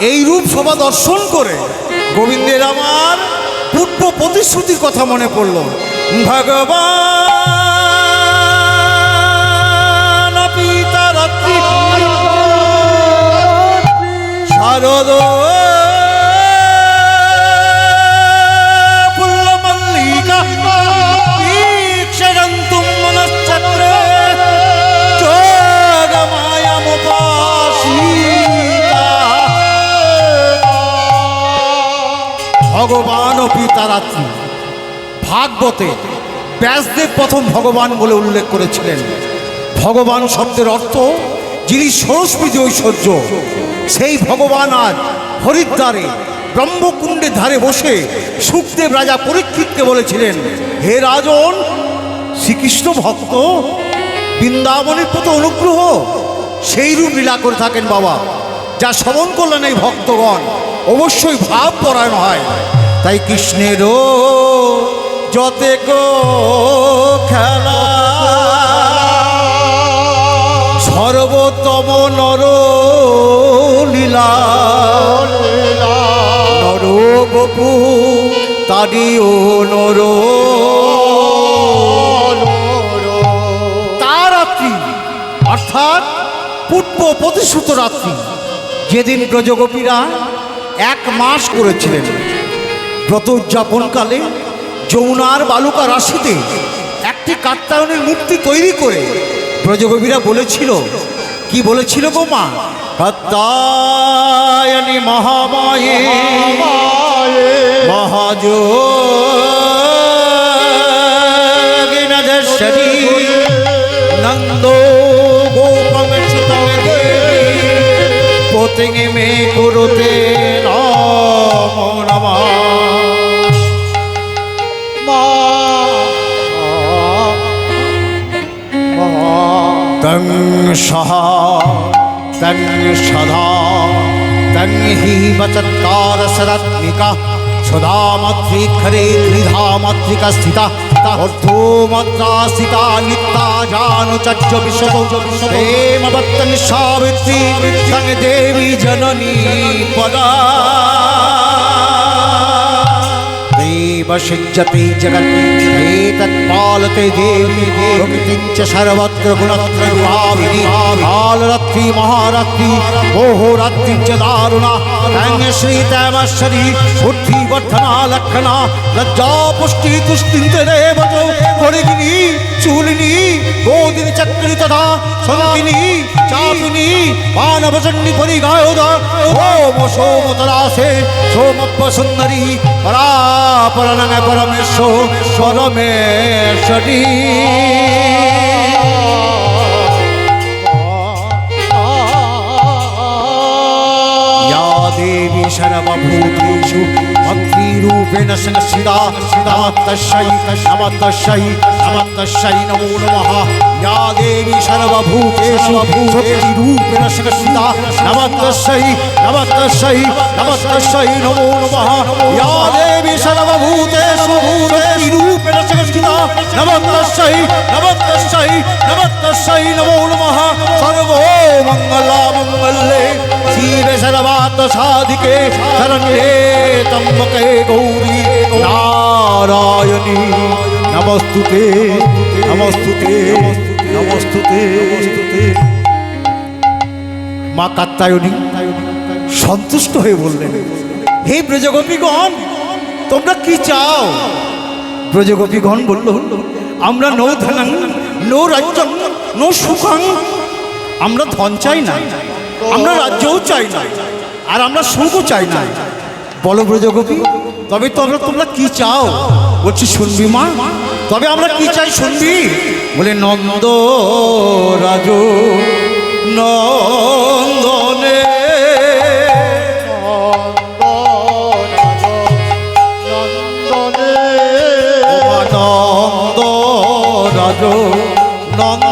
এই রূপ সভা দর্শন করে গোবিন্দের আমার পূর্ব প্রতিশ্রুতির কথা মনে পড়ল। ভগবান পিতারাত্রি শারদ ভগবান ও পিতারাত্রি। ভাগবতে ব্যাসদেব প্রথম ভগবান বলে উল্লেখ করেছিলেন। ভগবান শব্দের অর্থ, যিনি সরস্বতী ঐশ্বর্য, সেই ভগবান আজ হরিদ্বারে ব্রহ্মকুণ্ডের ধারে বসে সুখদেব রাজা পরীক্ষিতকে বলেছিলেন, হে রাজন, শ্রীকৃষ্ণ ভক্ত, বৃন্দাবনের প্রতি অনুগ্রহ সেই রূপ লীলা করে থাকেন বাবা, যা শ্রবণ করলেন এই ভক্তগণ। অবশ্যই ভাব পরায়ণ হয়। তাই কৃষ্ণেরও যতে গো খেলা। সর্বোত্তম নর লীলা। নর বপু তারিও নর। তার রাত্রি, অর্থাৎ পূর্ব প্রতিশ্রুত রাত্রি, যেদিন ব্রজগোপীরা এক মাস করেছিলেন। ব্রত উদযাপনকালে যমুনার বালুকা রাশিতে একটি কাত্তায়নের মূর্তি তৈরি করে ব্রজগোপীরা বলেছিল, কি বলেছিল গো মা কাত্তায়নী মহামায়ে মহাযোগিনধর্ষণী নন্দো পতিঙে মে কুরুতে নমো। নমঃ তং সহ তং সদা তং হি বচত্তার সরত্মিকা সুধামাত্রিখরে ত্রিধামাত্রিকা স্থিতা। অর্ধমাত্রা স্থিতা নিত্যা জানু চচ্চ বিশত सावित्री संग देवी जननी पदा देव सिञ्चति जगत् एतत्पालते देवी भक्तिं च सर्वत्र गुणत्र भाविनी श्री महारात्रि मोहोरात्रि च दारुणा श्री तैमश्वरी उठी वर्धना, लखना, लज्जा, पुष्टि तुष्टिंतरे बजो घोड़गिनी चूलिनी, गोदिन चक्र तथा संगिनी गायो दा परिगायोदा, सोम सोम तदासे सोमप्प सुंदरी परा परापरणंग परमेश्वर, परमेश्वरी। देवी सर्वभूतेषु भक्तिरूपेण संस्थिता नमस्तस्यै नमस्तस्यै नमस्तस्यै नमो नमः या देवी सर्वभूतेषु भक्तिरूपेण संस्थिता नमस्तस्यै नमस्तस्यै नमस्तस्यै नमो नमः या देवी सर्वभूतेषु भक्तिरूपेण संस्थिता नमस्तस्यै नमस्तस्यै नमस्तस्यै नमो नमः सर्वो मङ्गला मङ्गले शिवे सर्वात् साधिके शरण्ये त्र्यम्बके गौरी नारायणी নমস্তুতে নমস্তুতে নমস্তুতে। নমস্তুতে মা কাত্তায়নী সন্তুষ্ট হয়ে বললেন, হে ব্রজগোপীগণ, তোমরা কি চাও? ব্রজগোপীগণ বলল, আমরা নৌ ধনাং, নৌ রাজ্য, নৌ সুখাং। আমরা ধন চাই না, আমরা রাজ্যও চাই না, আর আমরা সুখও চাই না। বলো ব্রজগোপী, তবে তোমরা তোমরা কি চাও? বলছি, শুনবি মা? তবে আমরা কি চাই শুনবি? বলে, নন্দ রাজ, নন্দনে নন্দ রাজ নন্দনে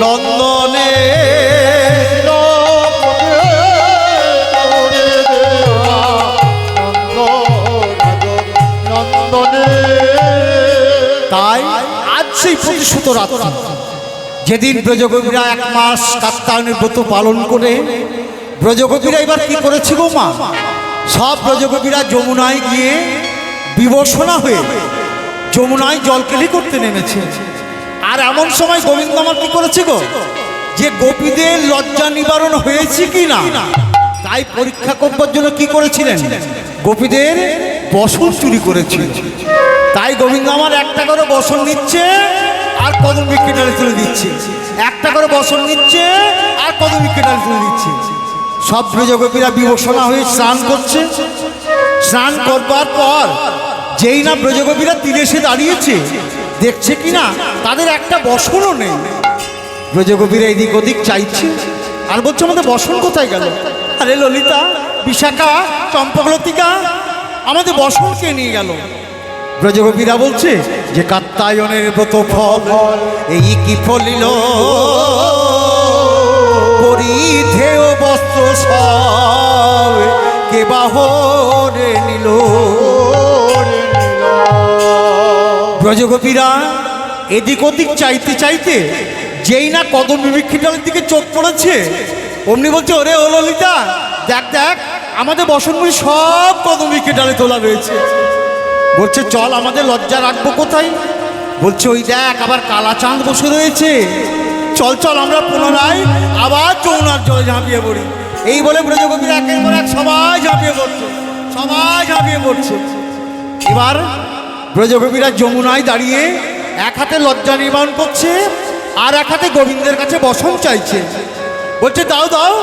নন্দনে তাই আজ সেই যেদিন ব্রজগোপীরা এক মাস কাত্তায়নের ব্রত পালন করে ব্রজগোপীরা এবার কি করেছে গো মা? সব ব্রজগোপীরা যমুনায় গিয়ে বিবর্ষণা হয়ে, যমুনায় জলকেলি করতে নেমেছে। আর এমন সময় গোবিন্দ আমার কি করেছে গো? যে গোপীদের লজ্জা নিবারণ হয়েছে কি না তাই পরীক্ষা করবার জন্য কি করেছিলেন? গোপীদের বসন চুরি করেছিলেন তাই গোবিন্দ আমার একটা করে বসন নিচ্ছে আর কদম বিক্রেটারে তুলে দিচ্ছে। একটা করে বসন নিচ্ছে আর কদম বিক্রেটারে তুলে দিচ্ছে। সব ব্রজগোপীরা বিবসনা হয়ে স্নান করছে। স্নান করবার পর যেই না ব্রজগোপীরা তীরে এসে দাঁড়িয়েছে দেখছে কি না তাদের একটা বসনও নেই। ব্রজগোপীরা এদিক ওদিক চাইছে। আর বলছে, আমাদের বসন কোথায় গেল? আরে ললিতা, বিশাখা, চম্পকলতিকা, আমাদের বসন কে নিয়ে গেল? ব্রজগোপীরা বলছে, যে কাত্তায়নের ব্রত ফল, এই কি ফলিল? পরিধেয় বস্ত্র সব কে বাহরে নিল? ব্রজগোপীরা এদিক ওদিক চাইতে চাইতে যেই না কদম বিবীক্ষিটার দিকে চোখ পড়েছে, অমনি বলছে, ওরে ও ললিতা, দেখ দেখ, আমাদের বসনগুলি সব কদম বিবীক্ষিটালে তোলা হয়েছে। বলছে, চল, আমাদের লজ্জা রাখব কোথায়? বলছে, ওই দেখ, আবার কালা চাঁদ বসে রয়েছে। চল চল, আমরা পুনরায় আবার চৌনার জলে ঝাঁপিয়ে পড়ি। এই বলে ব্রজগোপীর একের পর এক সবাই ঝাঁপিয়ে পড়ছে, সবাই ঝাঁপিয়ে পড়ছে। এবার ব্রজগোপীরা যমুনায় দাঁড়িয়ে এক হাতে লজ্জা নির্মাণ করছে আর এক হাতে গোবিন্দের কাছে বসন চাইছে। বলছে, দাও দাও,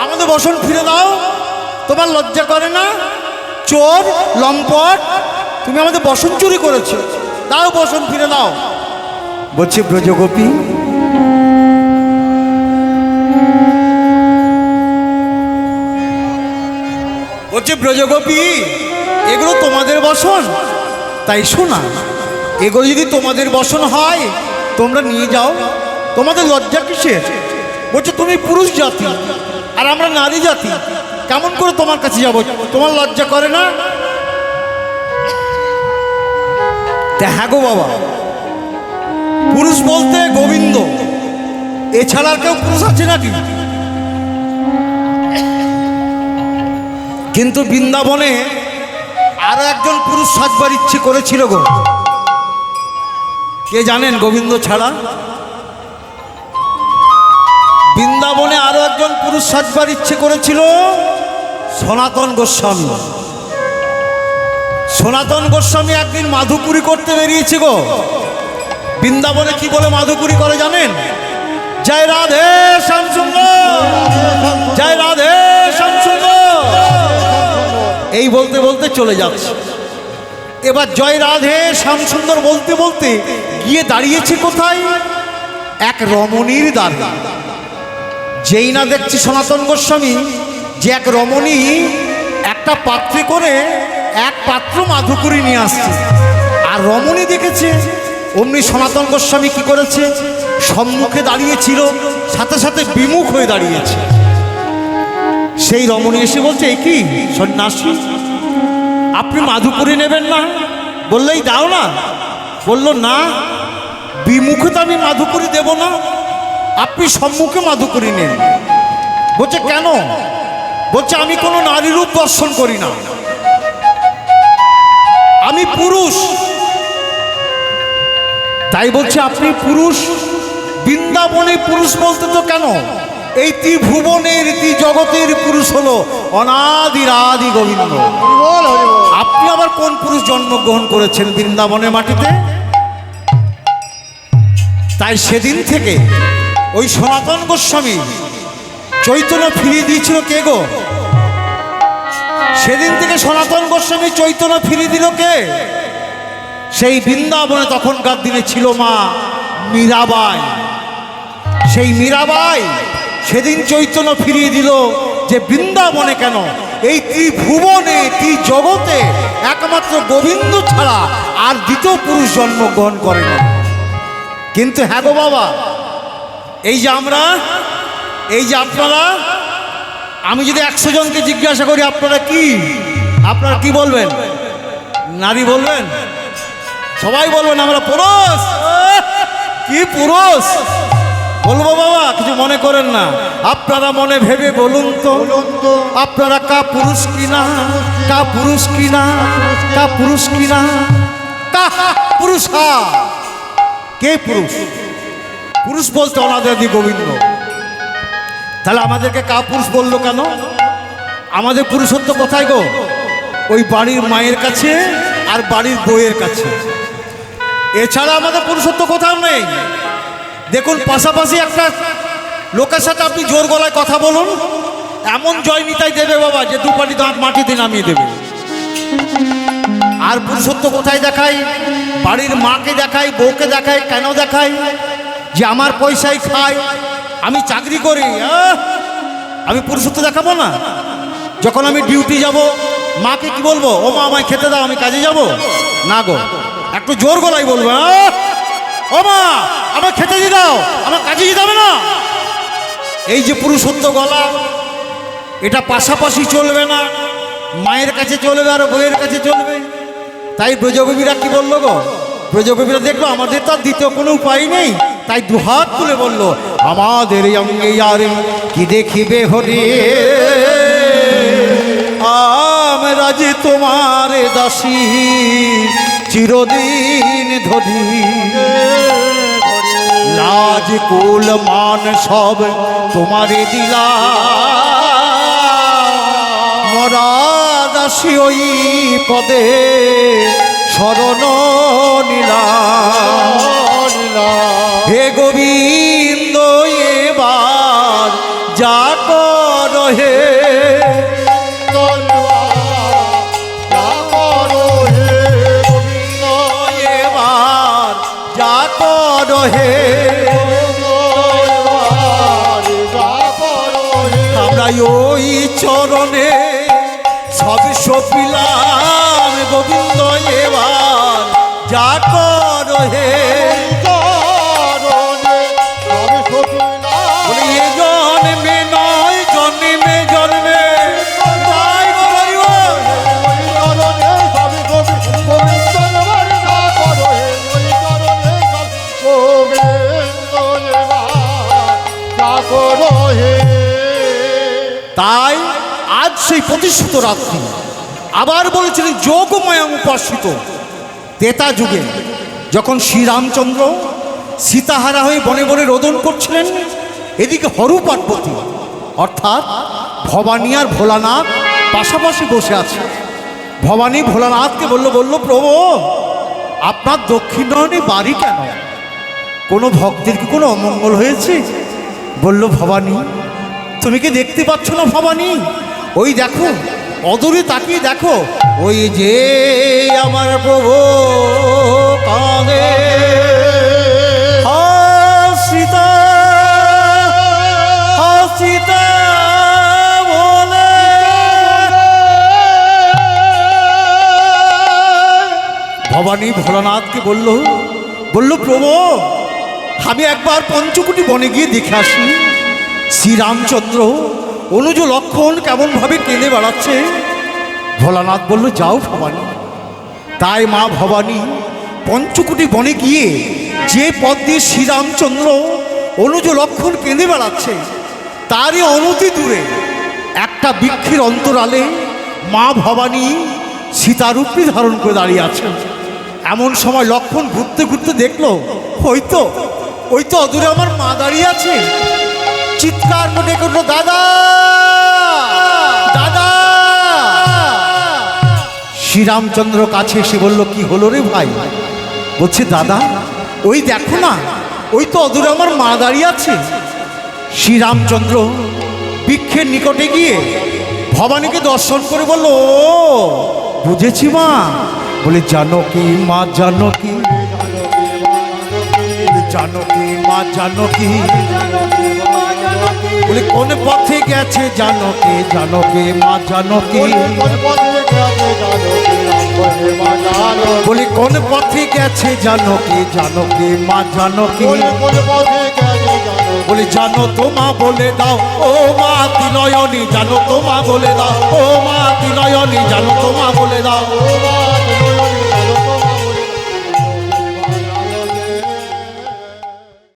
আমাদের বসন ফিরে দাও। তোমার লজ্জা করে না। চোর, লম্পট, তুমি আমাদের বসন চুরি করেছ। দাও বসন ফিরে দাও। বলছে, ব্রজগোপী বলছে, ব্রজগোপী, এগুলো তোমাদের বসন। তাই শোনা, এগুলো যদি তোমাদের বসন হয়, তোমরা নিয়ে যাও। তোমাদের লজ্জা কিসের? বলছে, তুমি পুরুষ জাতি, আর আমরা নারী জাতি। কেমন করে তোমার কাছে যাব? তোমার লজ্জা করে না? হ্যাঁ গো বাবা। পুরুষ বলতে গোবিন্দ। এছাড়া কেউ পুরুষ আছে নাকি? কিন্তু বৃন্দাবনে আরও একজন পুরুষ সাজবার ইচ্ছে করেছিল গো। কে জানেন গোবিন্দ ছাড়া? বৃন্দাবনে আরও একজন পুরুষ সাজবার ইচ্ছে করেছিল সনাতন গোস্বামী। সনাতন গোস্বামী একদিন মাধুপুরি করতে বেরিয়েছে গো। বৃন্দাবনে কি বলে মাধুপুরি করে জানেন? জয় রাধে শ্যামসুন্দর জয় রাধে শ্যামসুন্দর এই বলতে বলতে চলে যাচ্ছে। এবার জয় রাধে, শ্যামসুন্দর বলতে বলতে গিয়ে দাঁড়িয়েছে কোথায়? এক রমণীর দ্বারে। যেই না দেখছি সনাতন গোস্বামী, যে এক রমণী একটা পাত্রে করে এক পাত্র মাধুকুরি নিয়ে আসছে। আর রমণী দেখেছে, অমনি সনাতন গোস্বামী কি করেছে? সম্মুখে দাঁড়িয়েছিল, সাথে সাথে বিমুখ হয়ে দাঁড়িয়েছে। সেই রমণী এসে বলছে, "এ কি? সন্ন্যাসী? আপনি মাধুপুরি নেবেন না? বললেই, দাও না। বলল, না, বিমুখে তো আমি মাধুপুরি দেব না। আপনি সম্মুখে মাধুপুরি নেন। বলছে, কেন? বলছে, আমি কোনো নারী রূপ দর্শন করি না। আমি পুরুষ। তাই বলছে, আপনি পুরুষ? বৃন্দাবনে পুরুষ বলতে তো কেন? এই ত্রিভুবনের ত্রি জগতের পুরুষ হলো অনাদির আদি গোবিন্দ আপনি আবার কোন পুরুষ জন্মগ্রহণ করেছেন বৃন্দাবনের মাটিতে? তাই সেদিন থেকে ওই সনাতন গোস্বামী চৈতন্য ফিরিয়ে দিয়েছিল কে গো? সেদিন থেকে সনাতন গোস্বামী চৈতন্য ফিরিয়ে দিল কে? সেই বৃন্দাবনে তখনকার দিনে ছিল মা মীরাবাই। সেই মীরাবাই সেদিন চৈতন্য ফিরিয়ে দিল যে বৃন্দাবনে কেন? এই ত্রিভুবনে, ত্রিজগতে একমাত্র গোবিন্দ ছাড়া আর দ্বিতীয় পুরুষ জন্মগ্রহণ করেনি। কিন্তু হ্যাঁ গো বাবা, এই যে আমরা, এই যে আপনারা, আমি যদি একশো জনকে জিজ্ঞাসা করি, আপনারা কি? আপনারা কি বলবেন? নারী বলবেন? সবাই বলবেন, আমরা পুরুষ। কি পুরুষ? বলব বাবা, কিছু মনে করেন না। আপনারা মনে ভেবে বলুন তো, আপনারা কা পুরুষ কিনা কা পুরুষ কিনা কা পুরুষ কিনা কা পুরুষ কে পুরুষ? পুরুষ বলতে অনাদাদি গোবিন্দ। তাহলে আমাদেরকে কা পুরুষ বলল কেন? আমাদের পুরুষত্ব কোথায় গো? ওই বাড়ির মায়ের কাছে আর বাড়ির বইয়ের কাছে। এছাড়া আমাদের পুরুষত্ব কোথাও নেই। দেখুন, পাশাপাশি একটা লোকের সাথে আপনি জোর গলায় কথা বলুন। এমন জয় নিতাই দেবে বাবা, যে দুপাটি দাঁত মাটিতে নামিয়ে দেবে। আর পুরুষত্ব কোথায় দেখায়? বাড়ির মাকে দেখায়, বউকে দেখায়, কেন দেখায়? যে আমার পয়সায় খায়, আমি চাকরি করি! আমি পুরুষত্ব দেখাবো না? যখন আমি ডিউটি যাব, মাকে কি বলব? ও মা, আমায় খেতে দাও, আমি কাজে যাব? না গো, একটু জোর গলায় বলব! ও মা আমার খেতে দিয়ে দাও, আমার কাজে যেতে হবে না? এই যে পুরুষত্ব গলা, এটা পাশাপাশি চলবে না, মায়ের কাছে চলবে আর বইয়ের কাছে চলবে। তাই ব্রজকবিরা কি বলল গো? ব্রজকবিরা দেখল, আমাদের তো আর দ্বিতীয় কোনো উপায় নেই। তাই দুহাত তুলে বলল, আমাদের অঙ্গে আর কি দেখিবে হরে? আমরা যে তোমার দাসী, চিরদিন ধরি লাজ কুল মান সব তোমারে দিলা মরা দাসী ওই পদে শরণ নীলা হে গোবিন্দ, এবার যা কর হে আমরা ওই চরণে সব সপিলাম গোবিন্দ এবার যা কর হে তাই আজ সেই প্রতিষ্ঠিত রাত্রি। আবার বলেছিলেন যোগময় উপাসিত তেতা যুগে যখন শ্রীরামচন্দ্র সীতাহারা হয়ে বনে বনে রোদন করছিলেন, এদিকে হরু পার্বতী, অর্থাৎ ভবানী আর ভোলানাথ পাশাপাশি বসে আছে। ভবানী ভোলানাথকে বলল বলল, প্রভু, আপনার দক্ষিণায়নে বাড়ি কেন? কোনো ভক্তের কি কোনো অমঙ্গল হয়েছে? বলল, ভবানী তুমি কি দেখতে পাচ্ছ না ভবানী? ওই দেখো, অদূরে তাকিয়ে দেখো, ওই যে আমার প্রভু কাঁদে। ভবানী ভোলানাথকে বলল বলল, প্রভু, আমি একবার পঞ্চকুটি বনে গিয়ে দেখে আসি। শ্রীরামচন্দ্র অনুজ লক্ষণ কেমনভাবে কেঁদে বেড়াচ্ছে? ভোলানাথ বলল, যাও ভবানী। তাই মা ভবানী পঞ্চকুটি বনে গিয়ে যে পথ দিয়ে শ্রীরামচন্দ্র অনুজ লক্ষণ কেঁদে বেড়াচ্ছে, তারই অনতি দূরে একটা বৃক্ষের অন্তরালে মা ভবানী সীতারূপী ধারণ করে দাঁড়িয়ে আছেন। এমন সময় লক্ষণ ঘুরতে ঘুরতে দেখল, ওই তো ওই তো অদূরে আমার মা দাঁড়িয়ে আছে। চিৎকার করে করল দাদা! দাদা! শ্রীরামচন্দ্র কাছে এসে বলল, কি হলো রে ভাই? বলছে, দাদা, ওই দেখো না, ওই তো অদূরে আমার মা দাঁড়িয়ে আছে। শ্রীরামচন্দ্র বৃক্ষের নিকটে গিয়ে ভবানীকে দর্শন করে বলল, ও, বুঝেছি মা। বলে জানকী মা জানকী জানকী মা জানকী জানকী বলি কোন পথে গেছে জানকে জানকে মা জানকে? কোন পথে গেছে জানকী রাম বলে কোন পথে গেছে জানকে জানকে মা জানকে? কোন কোন পথে গেছে বলি জানো তোমা বলে দাও। ও মা তিনয়নি জানো তোমা বলে দাও। ও মা তিনয়নি জানো তোমা বলে দাও। ও মা